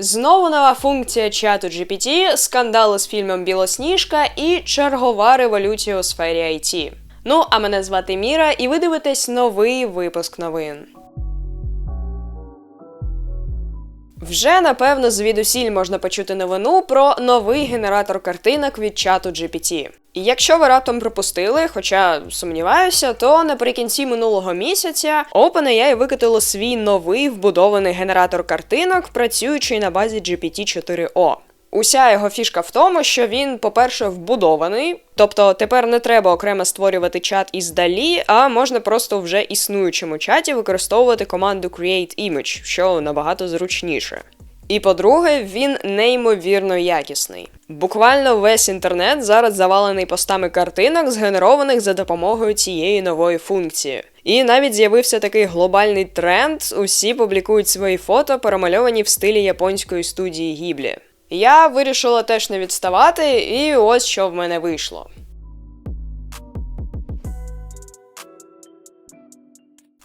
Знову нова функція чату GPT, скандали з фільмом Білосніжка і чергова революція у сфері IT. Ну, а мене звати Міра, і ви дивитесь новий випуск новин. Вже напевно звідусіль можна почути новину про новий генератор картинок від чату GPT. Якщо ви раптом пропустили, хоча сумніваюся, то наприкінці минулого місяця OpenAI викатило свій новий вбудований генератор картинок, працюючий на базі GPT-4o. Уся його фішка в тому, що він, по-перше, вбудований, тобто тепер не треба окремо створювати чат із далі, а можна просто вже існуючому чаті використовувати команду Create Image, що набагато зручніше. І по-друге, він неймовірно якісний. Буквально весь інтернет зараз завалений постами картинок, згенерованих за допомогою цієї нової функції. І навіть з'явився такий глобальний тренд: усі публікують свої фото, перемальовані в стилі японської студії Гіблі. Я вирішила теж не відставати, і ось що в мене вийшло.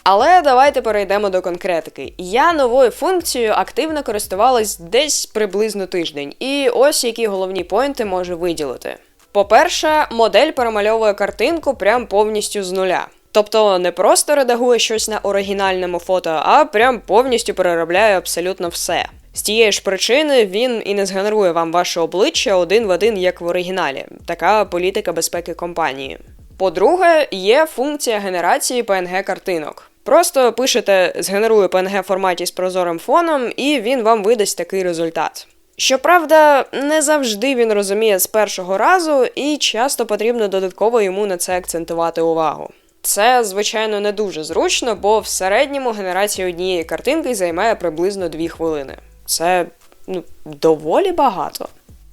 Але давайте перейдемо до конкретики. Я новою функцією активно користувалась десь приблизно тиждень, і ось які головні поінти можу виділити. По-перше, модель перемальовує картинку прям повністю з нуля. Тобто не просто редагує щось на оригінальному фото, а прям повністю переробляє абсолютно все. З тієї ж причини він і не згенерує вам ваше обличчя один в один, як в оригіналі. Така політика безпеки компанії. По-друге, є функція генерації PNG картинок. Просто пишете згенерує PNG форматі з прозорим фоном, і він вам видасть такий результат. Щоправда, не завжди він розуміє з першого разу, і часто потрібно додатково йому на це акцентувати увагу. Це, звичайно, не дуже зручно, бо в середньому генерація однієї картинки займає приблизно 2 хвилини. Це ну, доволі багато.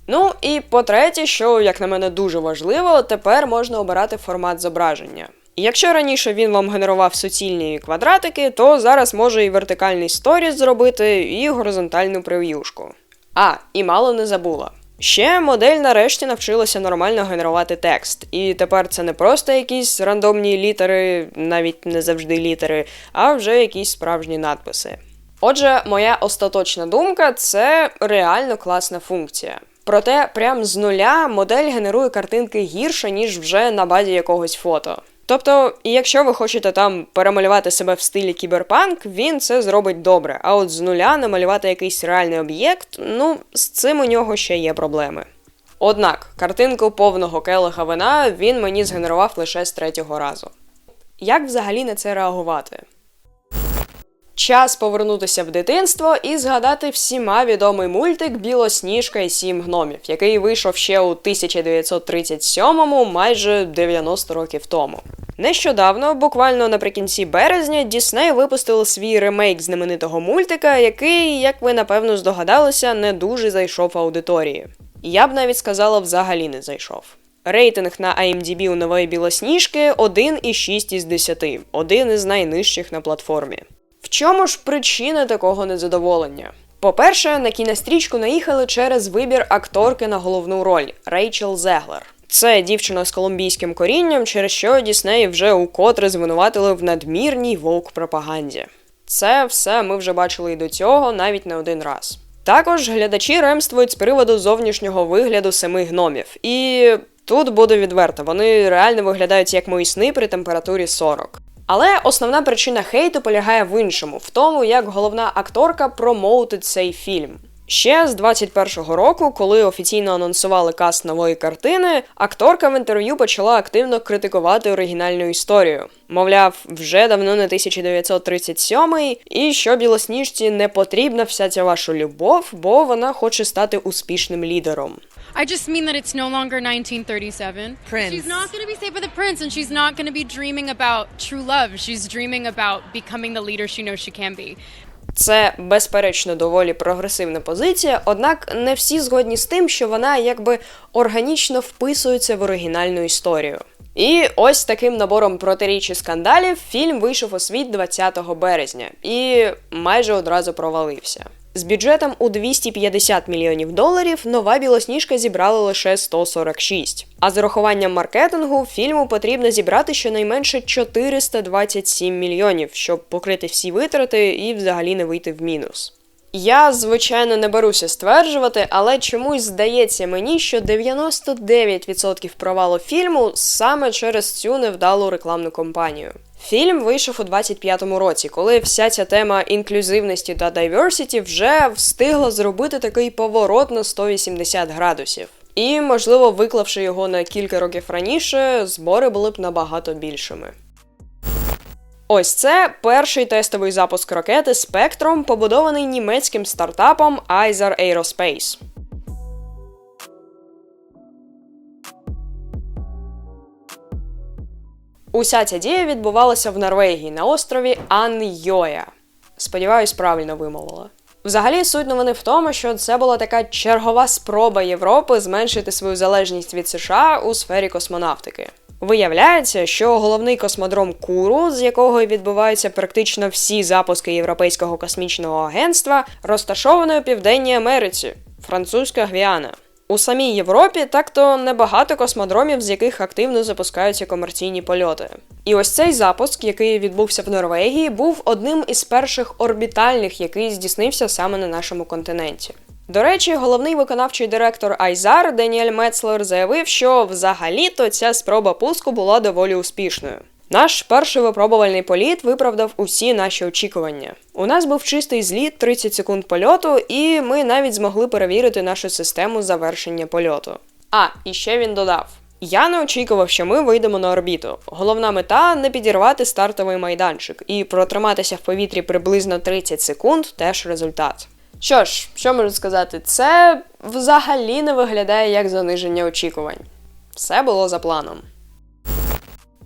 Ну і по-третє, що, як на мене, дуже важливо, тепер можна обирати формат зображення. Якщо раніше він вам генерував суцільні квадратики, то зараз може і вертикальний сторіс зробити, і горизонтальну прев'юшку. А, і мало не забула. Ще модель нарешті навчилася нормально генерувати текст, і тепер це не просто якісь рандомні літери, навіть не завжди літери, а вже якісь справжні надписи. Отже, моя остаточна думка це реально класна функція. Проте, прям з нуля модель генерує картинки гірше, ніж вже на базі якогось фото. Тобто, якщо ви хочете там перемалювати себе в стилі кіберпанк, він це зробить добре. А от з нуля намалювати якийсь реальний об'єкт, ну, з цим у нього ще є проблеми. Однак, картинку повного келиха вина він мені згенерував лише з третього разу. Як взагалі на це реагувати? Час повернутися в дитинство і згадати всіма відомий мультик Білосніжка і сім гномів, який вийшов ще у 1937-му, майже 90 років тому. Нещодавно, буквально наприкінці березня, Дісней випустили свій ремейк знаменитого мультика, який, як ви напевно здогадалися, не дуже зайшов аудиторії. Я б навіть сказала, взагалі не зайшов. Рейтинг на IMDb у нової білосніжки 1,6 із 10, один із найнижчих на платформі. Чому ж причина такого незадоволення? По-перше, на кінострічку наїхали через вибір акторки на головну роль Рейчел Зеглер. Це дівчина з колумбійським корінням, через що Дісней вже укотре звинуватили в надмірній вовк пропаганді. Це все ми вже бачили і до цього навіть не один раз. Також глядачі ремствують з приводу зовнішнього вигляду семи гномів. І тут буду відверто, вони реально виглядають як мої сни при температурі 40. Але основна причина хейту полягає в іншому, в тому, як головна акторка промоутить цей фільм. Ще з 21-го року, коли офіційно анонсували каст нової картини, акторка в інтерв'ю почала активно критикувати оригінальну історію. Мовляв, вже давно не 1937-й, і що білосніжці не потрібна вся ця ваша любов, бо вона хоче стати успішним лідером. I just mean that it's no longer 1937. Prince. She's not going to be saved by the prince, and she's not going to be dreaming about true love. She's dreaming about becoming the leader she knows she can be. Це безперечно доволі прогресивна позиція, однак не всі згодні з тим, що вона якби органічно вписується в оригінальну історію. І ось таким набором протиріч і скандалів фільм вийшов у світ 20 березня і майже одразу провалився. З бюджетом у 250 мільйонів доларів нова білосніжка зібрала лише 146. А з урахуванням маркетингу фільму потрібно зібрати щонайменше 427 мільйонів, щоб покрити всі витрати і взагалі не вийти в мінус. Я, звичайно, не беруся стверджувати, але чомусь здається мені, що 99% провалу фільму саме через цю невдалу рекламну кампанію. Фільм вийшов у 25-му році, коли вся ця тема інклюзивності та diversity вже встигла зробити такий поворот на 180 градусів. І, можливо, виклавши його на кілька років раніше, збори були б набагато більшими. Ось це перший тестовий запуск ракети Spectrum, побудований німецьким стартапом Izar Aerospace. Уся ця дія відбувалася в Норвегії на острові Анйоя. Сподіваюсь, правильно вимовила. Взагалі, суть новини в тому, що це була така чергова спроба Європи зменшити свою залежність від США у сфері космонавтики. Виявляється, що головний космодром Куру, з якого відбуваються практично всі запуски Європейського космічного агентства, розташований у Південній Америці, французька Гвіана. У самій Європі так-то небагато космодромів, з яких активно запускаються комерційні польоти. І ось цей запуск, який відбувся в Норвегії, був одним із перших орбітальних, який здійснився саме на нашому континенті. До речі, головний виконавчий директор Айзар Деніель Мецлер заявив, що взагалі-то ця спроба пуску була доволі успішною. Наш перший випробувальний політ виправдав усі наші очікування. У нас був чистий зліт 30 секунд польоту, і ми навіть змогли перевірити нашу систему завершення польоту. А, і ще він додав: я не очікував, що ми вийдемо на орбіту. Головна мета не підірвати стартовий майданчик, і протриматися в повітрі приблизно 30 секунд теж результат. Що ж, що можу сказати, це взагалі не виглядає як заниження очікувань. Все було за планом.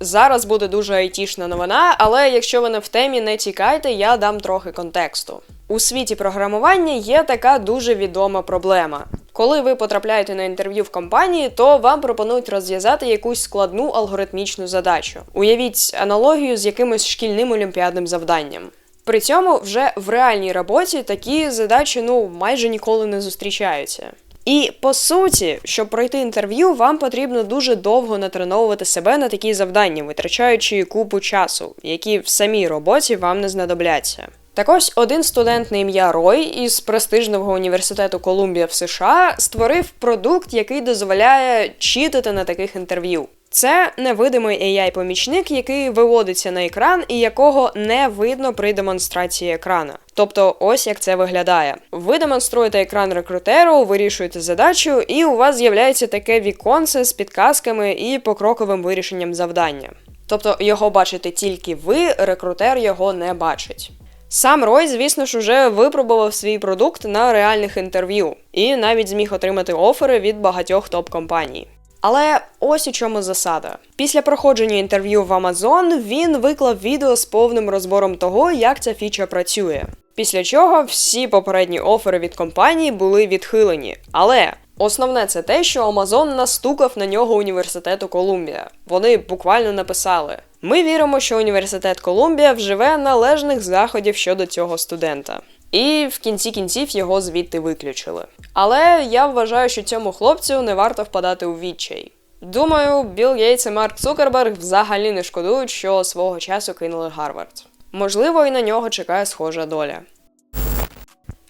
Зараз буде дуже айтішна новина, але якщо ви не в темі, не тікайте, я дам трохи контексту. У світі програмування є така дуже відома проблема. Коли ви потрапляєте на інтерв'ю в компанії, то вам пропонують розв'язати якусь складну алгоритмічну задачу. Уявіть аналогію з якимось шкільним олімпіадним завданням. При цьому вже в реальній роботі такі задачі ну майже ніколи не зустрічаються. І по суті, щоб пройти інтерв'ю, вам потрібно дуже довго натреновувати себе на такі завдання, витрачаючи купу часу, які в самій роботі вам не знадобляться. Так ось один студент на ім'я Рой із престижного університету Колумбія в США створив продукт, який дозволяє читати на таких інтерв'ю. Це невидимий AI-помічник, який виводиться на екран і якого не видно при демонстрації екрана. Тобто, ось як це виглядає. Ви демонструєте екран рекрутеру, вирішуєте задачу, і у вас з'являється таке віконце з підказками і покроковим вирішенням завдання. Тобто його бачите тільки ви, рекрутер його не бачить. Сам Рой, звісно ж, уже випробував свій продукт на реальних інтерв'ю і навіть зміг отримати офери від багатьох топ-компаній. Але ось у чому засада. Після проходження інтерв'ю в Amazon він виклав відео з повним розбором того, як ця фіча працює. Після чого всі попередні офери від компанії були відхилені. Але основне це те, що Amazon настукав на нього університету Колумбія. Вони буквально написали: Ми віримо, що університет Колумбія вживе належних заходів щодо цього студента. І в кінці кінців його звідти виключили. Але я вважаю, що цьому хлопцю не варто впадати у відчай. Думаю, Білл Гейтс і Марк Цукерберг взагалі не шкодують, що свого часу кинули Гарвард. Можливо, і на нього чекає схожа доля.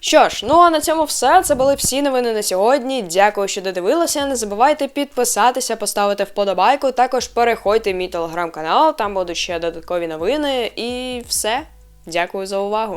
Що ж, ну а на цьому все. Це були всі новини на сьогодні. Дякую, що додивилися. Не забувайте підписатися, поставити вподобайку. Також переходьте в мій телеграм-канал, там будуть ще додаткові новини. І все. Дякую за увагу.